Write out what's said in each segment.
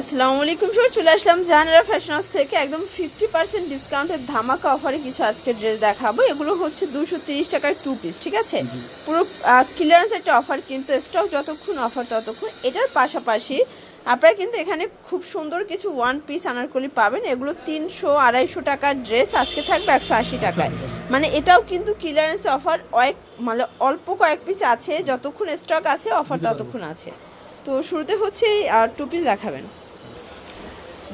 আসসালামু আলাইকুম স্যার চলে আসলাম জাহানারা ফ্যাশন হাউস থেকে। একদম ফিফটি পার্সেন্ট ডিসকাউন্টের ধামাকা অফারে কিছু আজকে ড্রেস দেখাবো। এগুলো হচ্ছে দুশো তিরিশ টাকার টু পিস ঠিক আছে? পুরো ক্লিয়ারেন্স একটা অফার কিন্তু স্টক যতক্ষণ অফার ততক্ষণ এটার পাশাপাশি আপনারা কিন্তু এখানে খুব সুন্দর কিছু ওয়ান পিস আনারকলি পাবেন। এগুলো তিনশো আড়াইশো টাকার ড্রেস আজকে থাকবে একশো আশি টাকায়। মানে এটাও কিন্তু ক্লিয়ারেন্স অফার অনেক মানে অল্প কয়েক পিস আছে। যতক্ষণ স্টক আছে অফার ততক্ষণ আছে। তো শুরুতে হচ্ছে আর টু পিস দেখাবেন।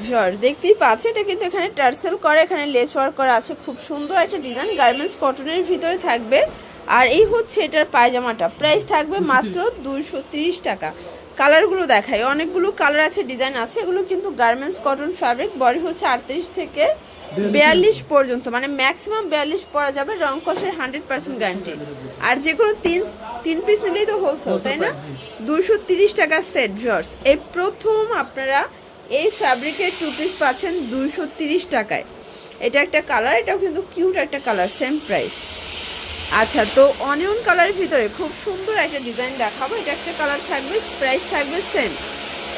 জর্জ দেখতেই পাচ্ছে এটা কিন্তু এখানে টার্সেল করা, এখানে লেস ওয়ার্ক করা আছে। খুব সুন্দর একটা ডিজাইন গার্মেন্টস কটনের ভিতরে থাকবে। আর এই হচ্ছে এটার পায়জামাটা প্রাইস থাকবে মাত্র দুইশো টাকা। কালারগুলো দেখাই, অনেকগুলো কালার আছে ডিজাইন আছে, এগুলো কিন্তু গার্মেন্টস কটন ফ্যাব্রিক বডি হচ্ছে আটত্রিশ থেকে বিয়াল্লিশ পর্যন্ত। মানে ম্যাক্সিমাম বিয়াল্লিশ পরা যাবে, রং কষের হান্ড্রেড পার্সেন্ট গ্যারান্টি আর যে কোনো তিন তিন পিস নিলেই তো হোলসেল তাই না? দুশো তিরিশ টাকা সেট ভিউয়ার্স এই প্রথম আপনারা এই ফ্যাব্রিকের টু পিস পাচ্ছেন দুশো তিরিশ টাকায়। এটা একটা কালার এটাও কিন্তু কিউট একটা কালার সেম প্রাইস আচ্ছা তো অনিয়ন কালারের ভিতরে খুব সুন্দর একটা ডিজাইন দেখাবো। এটা একটা কালার থাকবে প্রাইস থাকবে সেম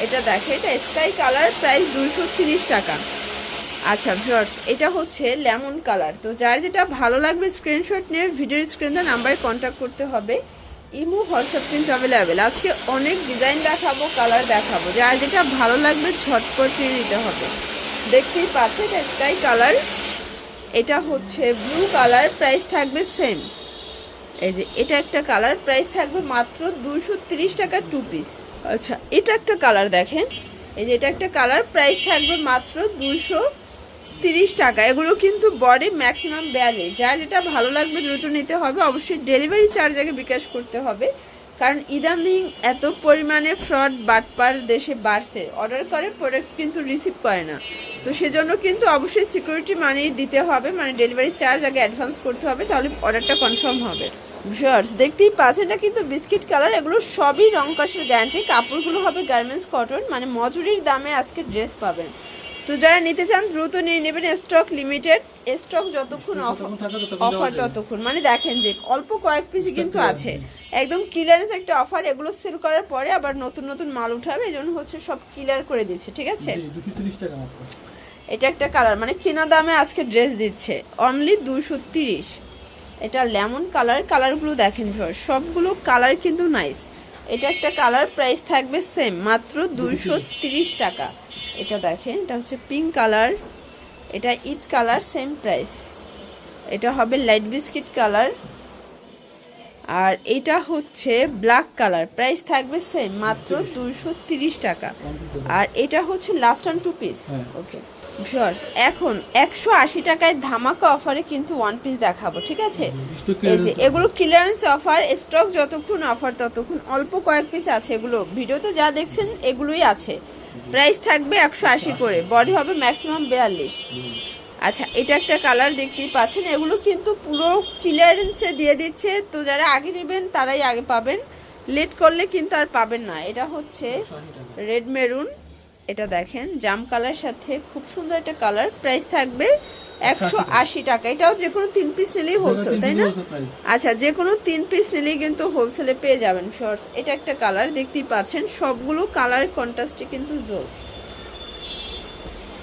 এটা দেখে এটা স্কাই কালার প্রাইস দুশো তিরিশ টাকা। আচ্ছা ভিউয়ার্স এটা হচ্ছে লেমন কালার তো যার যেটা ভালো লাগবে স্ক্রিনশট নিয়ে ভিডিওর স্ক্রিনে নাম্বারে কন্ট্যাক্ট করতে হবে। ইমো, হোয়াটসঅ্যাপ কিন্তু অ্যাভেলেবেল আজকে অনেক ডিজাইন দেখাবো কালার দেখাবো। যার যেটা ভালো লাগবে ঝটপট নিয়ে নিতে হবে। দেখতেই পাচ্ছেন স্কাই কালার এটা হচ্ছে ব্লু কালার প্রাইস থাকবে সেম এই যে, এটা একটা কালার প্রাইস থাকবে মাত্র দুশো তিরিশ টাকা টু পিস আচ্ছা এটা একটা কালার দেখেন। এই যে, এটা একটা কালার প্রাইস থাকবে মাত্র দুশো তিরিশ টাকা। এগুলো কিন্তু বডি ম্যাক্সিমাম বিয়াল্লিশ যার যেটা ভালো লাগবে দ্রুত নিতে হবে। অবশ্যই ডেলিভারি চার্জ আগে বিকাশ করতে হবে। কারণ ইদানিং এত পরিমাণে ফ্রড বাটপার দেশে বাড়ছে। অর্ডার করে প্রোডাক্ট কিন্তু রিসিভ করে না। তো সেজন্য কিন্তু অবশ্যই সিকিউরিটি মানি দিতে হবে। মানে ডেলিভারি চার্জ আগে অ্যাডভান্স করতে হবে। তাহলে অর্ডারটা কনফার্ম হবে। ভিউয়ার্স দেখতেই পাচ্ছেন কিন্তু বিস্কিট কালার এগুলো সবই রং কষের গ্যারান্টি কাপড়গুলো হবে গার্মেন্টস কটন মানে মজুরির দামে আজকে ড্রেস পাবেন। তো যারা নিতে চান দ্রুত নিয়ে নেবেন স্টক লিমিটেড স্টক যতক্ষণ অফার ততক্ষণ মানে দেখেন যে অল্প কয়েক পিসই কিন্তু আছে। একদম ক্লিয়ারেন্স একটা অফার এগুলো সেল করার পরে আবার নতুন নতুন মাল উঠাবে এই জন্য হচ্ছে সব ক্লিয়ার করে দিচ্ছে ঠিক আছে? এটা একটা কালার মানে কেনা দামে আজকে ড্রেস দিচ্ছে। অনলি দুশো তিরিশ। এটা লেমন কালার কালারগুলো দেখেন সবগুলো কালার কিন্তু নাইস এটা একটা কালার প্রাইস থাকবে সেম মাত্র দুশো তিরিশ টাকা। এটা দেখেন এটা হচ্ছে পিঙ্ক কালার এটা ইট কালার সেম প্রাইস এটা হবে লাইট বিস্কিট কালার আর এটা হচ্ছে ব্ল্যাক কালার প্রাইস থাকবে সেম মাত্র দুশো তিরিশ। টাকা। আর এটা হচ্ছে last one two piece. Okay viewers এখন একশো আশি টাকায় ধামাকা অফারে কিন্তু ওয়ান পিস দেখাবো ঠিক আছে? এই যে এগুলো ক্লিয়ারেন্স অফার স্টক যতক্ষণ অফার ততক্ষণ অল্প কয়েক পিস আছে এগুলো। ভিডিওতে যা দেখছেন এগুলোই আছে। প্রাইস থাকবে একশো আশি করে বডি হবে ম্যাক্সিমাম বিয়াল্লিশ। আচ্ছা এটা একটা কালার দেখতেই পাচ্ছেন এগুলো কিন্তু পুরো ক্লিয়ারেন্সে দিয়ে দিচ্ছে। তো যারা আগে নেবেন তারাই আগে পাবেন। লেট করলে কিন্তু আর পাবেন না। এটা হচ্ছে রেড মেরুন এটা দেখেন জাম কালার সাথে খুব সুন্দর একটা কালার প্রাইস থাকবে একশো আশি টাকা। এটাও যে কোনো তিন পিস নিলেই হোলসেল তাই না? আচ্ছা যে কোনো তিন পিস নিলেই কিন্তু হোলসেলে পেয়ে যাবেন শর্টস এটা একটা কালার দেখতেই পাচ্ছেন সবগুলো কালার কন্ট্রাস্টে কিন্তু জোর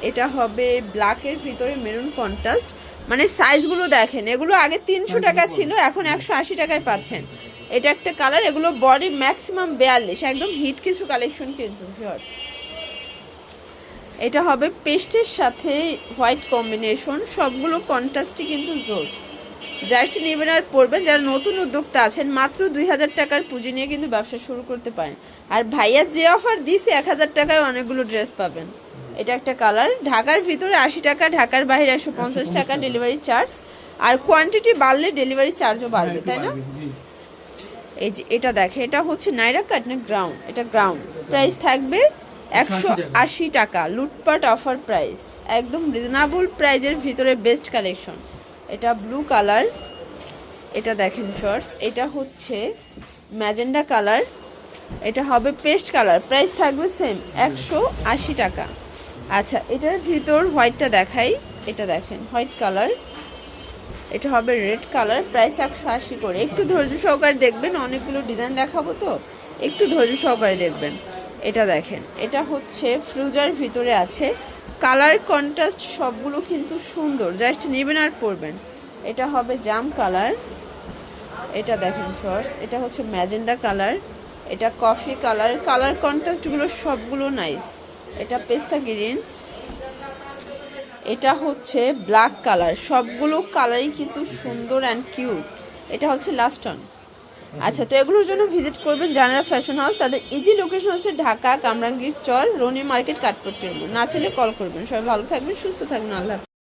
এটা হবে ব্ল্যাকের ভিতরে মেরুন কন্ট্রাস্ট মানে সাইজগুলো দেখেন এগুলো আগে তিনশো টাকা ছিল এখন একশো আশি টাকায় পাচ্ছেন। এটা একটা কালার এগুলো বডি ম্যাক্সিমাম বিয়াল্লিশ একদম হিট কিছু কালেকশন কিন্তু শর্টস এটা হবে পেস্টের সাথে হোয়াইট কম্বিনেশন সবগুলো কন্ট্রাস্টই কিন্তু জোস। জাস্ট নেবেন আর পড়বেন যারা নতুন উদ্যোক্তা আছেন মাত্র দুই হাজার টাকার পুঁজি নিয়ে কিন্তু ব্যবসা শুরু করতে পারেন। আর ভাইয়া যে অফার দিছে এক হাজার টাকায় অনেকগুলো ড্রেস পাবেন। এটা একটা কালার ঢাকার ভিতরে আশি টাকা ঢাকার বাইরে একশো পঞ্চাশ টাকা ডেলিভারি চার্জ। আর কোয়ান্টিটি বাড়লে ডেলিভারি চার্জও বাড়বে তাই না? এই যে এটা দেখে এটা হচ্ছে নাইরা কাট না গ্রাউন্ড এটা গ্রাউন্ড। প্রাইস থাকবে একশো আশি টাকা। লুটপাট অফার প্রাইস। একদম রিজনেবল প্রাইজের ভিতরে বেস্ট কালেকশন এটা ব্লু কালার এটা দেখেন শর্টস এটা হচ্ছে ম্যাজেন্ডা কালার এটা হবে পেস্ট কালার প্রাইস থাকবে সেম একশো আশি টাকা। আচ্ছা এটার ভিতর হোয়াইটটা দেখাই। এটা দেখেন হোয়াইট কালার এটা হবে রেড কালার প্রাইস একশো আশি করে। একটু ধৈর্য সহকারে দেখবেন, অনেকগুলো ডিজাইন দেখাবো তো? একটু ধৈর্য সহকারে দেখবেন। এটা দেখেন। এটা হচ্ছে ফ্রুজার ভিতরে আছে। কালার কন্ট্রাস্ট সবগুলো কিন্তু সুন্দর। জাস্ট নেবেন আর পরবেন। এটা হবে জাম কালার। এটা দেখেন ফার্স্ট এটা হচ্ছে ম্যাজেন্ডা কালার। এটা কফি কালার। কালার কন্ট্রাস্টগুলো সবগুলো নাইস এটা পেস্তা গ্রিন। এটা হচ্ছে ব্ল্যাক কালার। সবগুলো কালারই কিন্তু সুন্দর অ্যান্ড কিউট এটা হচ্ছে লাস্ট অন আচ্ছা তো এগুলোর জন্য ভিজিট করবেন জানারা ফ্যাশন হাউস তাদের ইজি লোকেশন হচ্ছে ঢাকা, কামরাঙ্গীর চর, রনি মার্কেট কাঠপট্টির মোড়। না চলে কল করবেন। সবাই ভালো থাকবেন, সুস্থ থাকবেন। আল্লাহ।